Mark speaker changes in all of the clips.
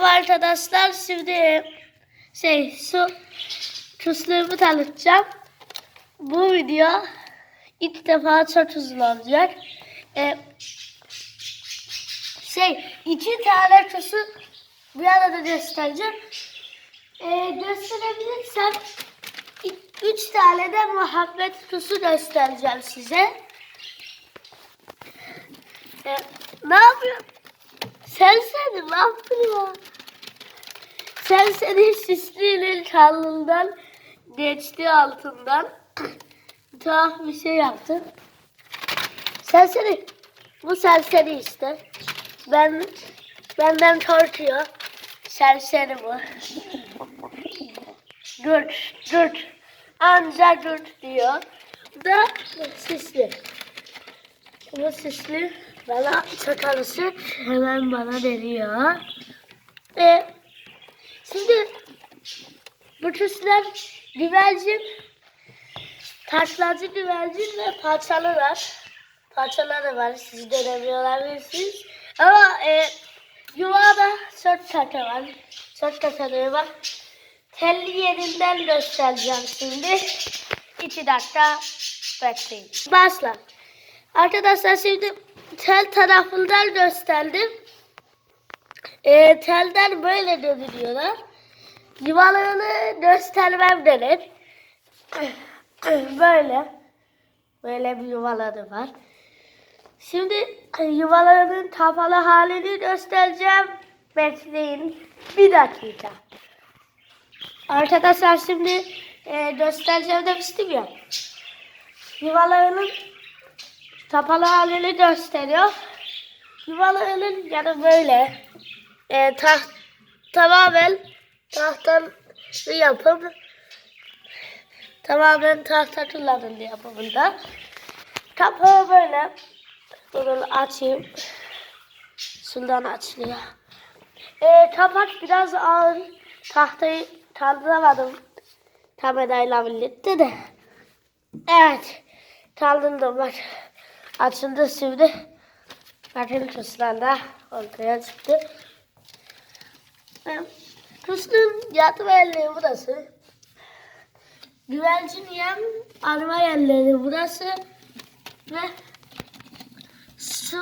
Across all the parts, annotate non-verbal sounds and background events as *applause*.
Speaker 1: Merhaba arkadaşlar. Şimdi şey su tuzlarımı tanıtacağım. Bu video ilk defa çok uzun olacak. Ee, şey iki tane tuzu bir arada göstereceğim. Ee, gösterebilirsem üç tane de muhabbet tuzu göstereceğim size. Ee, ne yapıyorsun? Sen seni ne yaptın ya? Sen seni süslüğünün karnından geçti altından. *clears throat* Tuhaf bir şey yaptın. Sen seni bu serseri işte. Ben benden korkuyor. Serseri bu. *laughs* Gürt, gürt. Anca gürt diyor. Bu da süslü. Bu süslü bana çakalısı hemen bana deniyor. Ve şimdi bu süsler güvercin, taşlacı güvercin ve parçalı var. Parçaları var. Siz denemiyor olabilirsiniz. Ama e, yuvada çok takı var. Çok takıları var. Telli yerinden göstereceğim şimdi. İki dakika bekleyin. Başla. Arkadaşlar şimdi tel tarafından gösterdim. E, telden böyle dönülüyorlar. Yuvalarını göstermem denir. Böyle. Böyle bir yuvaları var. Şimdi yuvalarının kapalı halini göstereceğim. Bekleyin. Bir dakika. Arkadaşlar şimdi e, göstereceğim demiştim ya. Yuvalarının kapalı halini gösteriyor. Yuvalarının yanı böyle. E, taht, tamamen tahtan bir yapım. Tamamen tahta kullanıldı yapımında. Kapağı böyle. Bunu açayım. Şuradan açılıyor. E, kapak biraz ağır. Tahtayı kaldıramadım. Kamerayla birlikte de. Evet. Kaldırdım bak. Açıldı şimdi. Bakın kuşlar da ortaya çıktı. Ee, Kuşun yatma yerleri burası. Güvercin yem arma yerleri burası. Ve su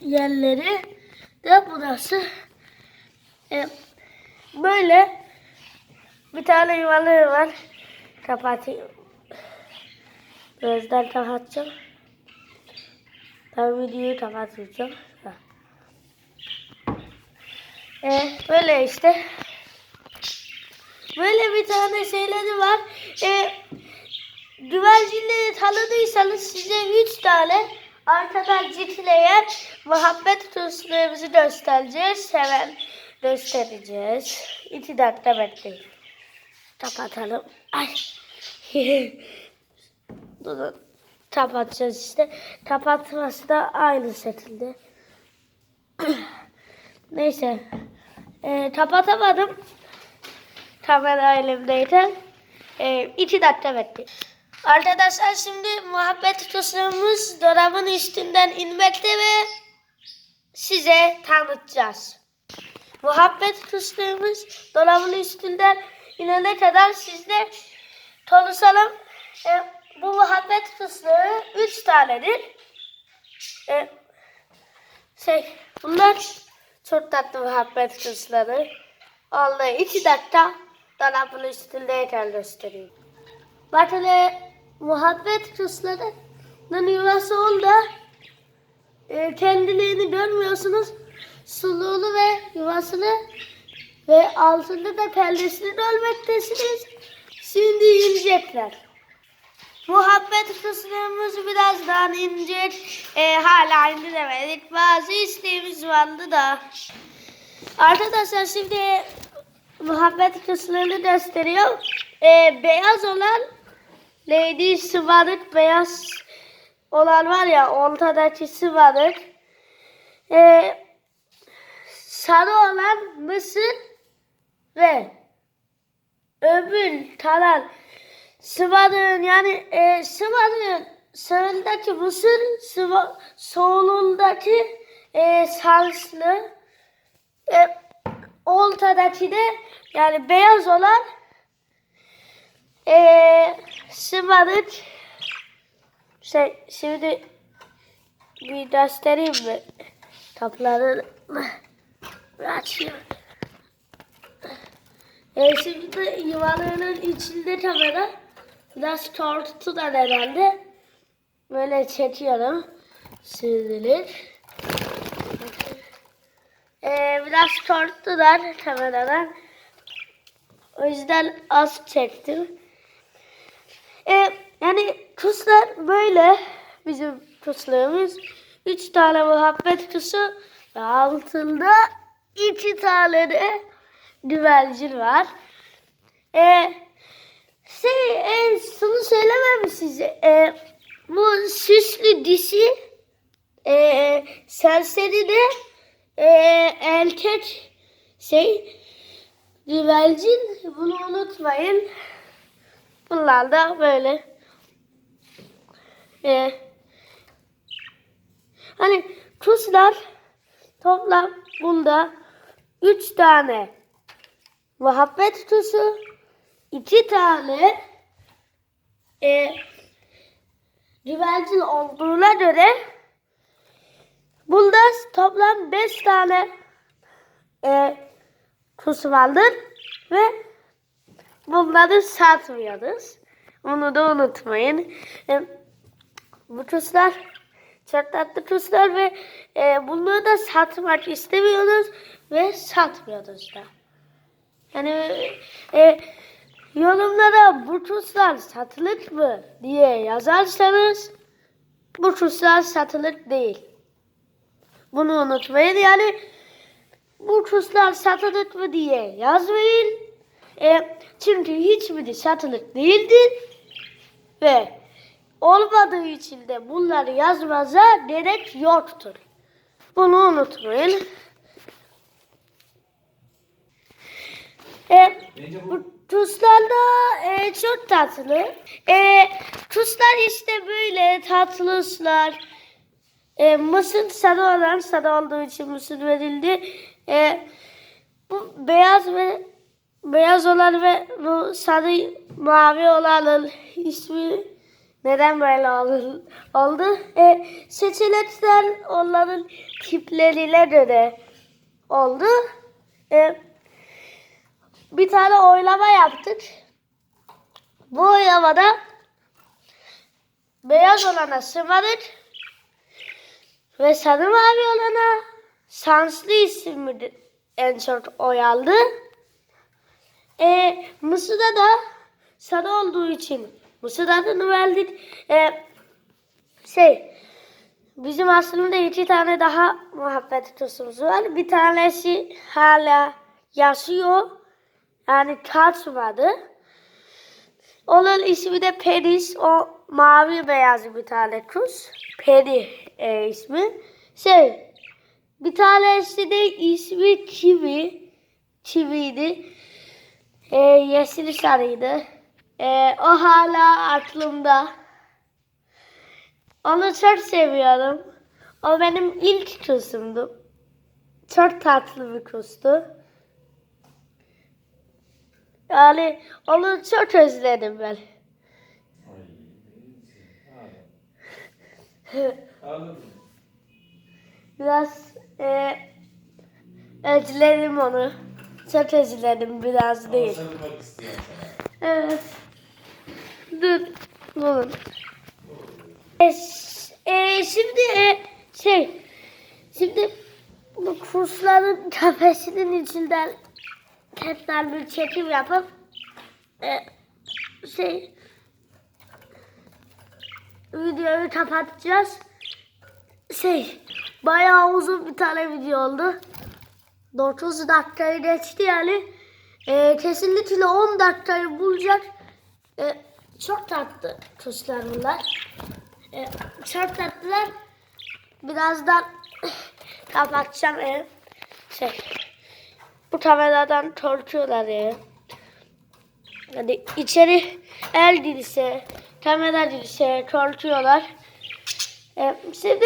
Speaker 1: yerleri de burası. Ee, böyle bir tane yuvaları var. Kapatayım. Gözden kapatacağım. Ben videoyu kapatacağım. Ee, böyle işte. Böyle bir tane şeyleri var. Ee, güvercinleri tanıdıysanız size üç tane arkadan citleyen muhabbet tuzlarımızı göstereceğiz. Hemen göstereceğiz. İki dakika bekleyin. Kapatalım. Ay. *laughs* Durun. Kapatacağız işte. Kapatması da aynı şekilde. *clears throat* Neyse. Ee, kapatamadım. Kamera elimdeyken. Ee, iki dakika bekleyin. Arkadaşlar şimdi muhabbet tuşlarımız dolabın üstünden inmekte ve size tanıtacağız. Muhabbet tuşlarımız dolabın üstünden inene kadar sizde konuşalım. Ee, bu muhabbet tuşları üç tanedir. Ee, şey, bunlar çok tatlı muhabbet tuşları. Vallahi iki dakika dolabın üstündeyken göstereyim. Bakın muhabbet kuşlarının yuvası oldu. E, kendilerini görmüyorsunuz. Suluğunu ve yuvasını ve altında da perdesini görmektesiniz. Şimdi inecekler. Muhabbet kuşlarımız biraz daha ince. E, hala indiremedik. Bazı isteğimiz vardı da. Arkadaşlar şimdi muhabbet kuşlarını gösteriyor. E, beyaz olan Lady Sıvarık beyaz olan var ya ortadaki Sıvarık. Ee, sarı olan Mısır ve öbür kalan Sıvarık'ın yani e, Sıvarık'ın sağındaki Mısır, solundaki e, sanslı e, ol, ortadaki de yani beyaz olan eee şımarık şey şimdi bir göstereyim mi? Kapıları açıyor. E, şimdi yuvalarının içinde kamera biraz tortular herhalde. Böyle çekiyorum. Sürdürür. E, biraz tortular kameradan. O yüzden az çektim. E, yani tuşlar böyle bizim tuşlarımız. Üç tane muhabbet tuşu ve altında iki tane de güvercin var. E, şey, e, şunu söylemem size. E, bu süslü dişi e, serseri de e, erkek şey güvercin bunu unutmayın. Bunlar da böyle. E, hani kuşlar toplam bunda üç tane muhabbet tuşu, iki tane e, güvercin olduğuna göre bunda toplam beş tane e, kuş vardır ve bunları satmıyoruz. Bunu da unutmayın. E, bu kuşlar çok tatlı kuşlar ve e, bunları da satmak istemiyoruz ve satmıyoruz da. Yani e, yorumlara bu kuşlar satılık mı diye yazarsanız bu satılık değil. Bunu unutmayın. Yani bu satılık mı diye yazmayın. E, çünkü hiçbiri satılık değildir. Ve olmadığı için de bunları yazmaza gerek yoktur. Bunu unutmayın. E, bu tuzlar da e, çok tatlı. E, tuzlar işte böyle tatlıslar. E, mısır sarı olan sarı olduğu için mısır verildi. E, bu beyaz ve beyaz olan ve bu sarı mavi olanın ismi neden böyle oldu? oldu? E, seçenekler onların tiplerine göre oldu. E, bir tane oylama yaptık. Bu oylamada beyaz olana sımadık ve sarı mavi olana şanslı isimli en çok oy aldı. E, Mısır'da da sarı olduğu için Mısır adını verdik. E, şey bizim aslında iki tane daha muhabbet tosumuz var. Bir tanesi hala yaşıyor. Yani kaçmadı. Onun ismi de Peris. O mavi beyaz bir tane kuş. Peri e, ismi. Şey, bir tanesi de ismi Kiwi. Kiwi'ydi. E, yeşil sarıydı. E, o hala aklımda. Onu çok seviyorum. O benim ilk kuşumdu. Çok tatlı bir kuştu. Yani onu çok özledim ben. Biraz e, özledim onu. Çok özledim biraz değil.
Speaker 2: Sarılmak istiyorum
Speaker 1: Evet. Dur. Bulun. E, e, şimdi e, şey şimdi bu kursların kafesinin içinden tekrar bir çekim yapıp e, şey videoyu kapatacağız. Şey bayağı uzun bir tane video oldu. 9 dakikayı geçti yani. E, kesinlikle 10 dakikayı bulacak. E, çok tatlı kuşlar bunlar. E, çok tatlılar. Birazdan *laughs* kapatacağım. E, şey, bu kameradan korkuyorlar ya. Yani içeri el dilse, kamera dilse korkuyorlar. E, şimdi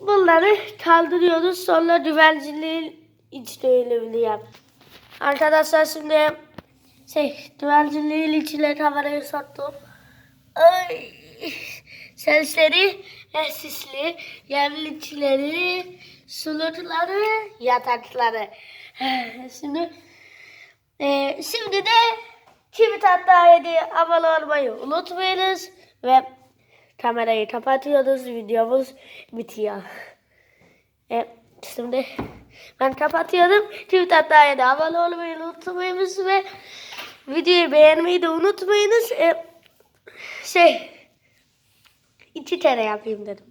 Speaker 1: bunları kaldırıyoruz. Sonra güvercinliğin iç dövülümünü yap, Arkadaşlar şimdi şey güvercinliğin içine kamerayı soktum. Ay, sesleri ve sisli yemlikleri, sulukları, yatakları. *laughs* Şimdi e, şimdi de kimi tatlı yedi abone olmayı unutmayınız ve kamerayı kapatıyoruz. Videomuz bitiyor. E, şimdi ben kapatıyorum. Kimi tatlı yedi abone olmayı unutmayınız ve videoyu beğenmeyi de unutmayınız. E, şey iki kere yapayım dedim.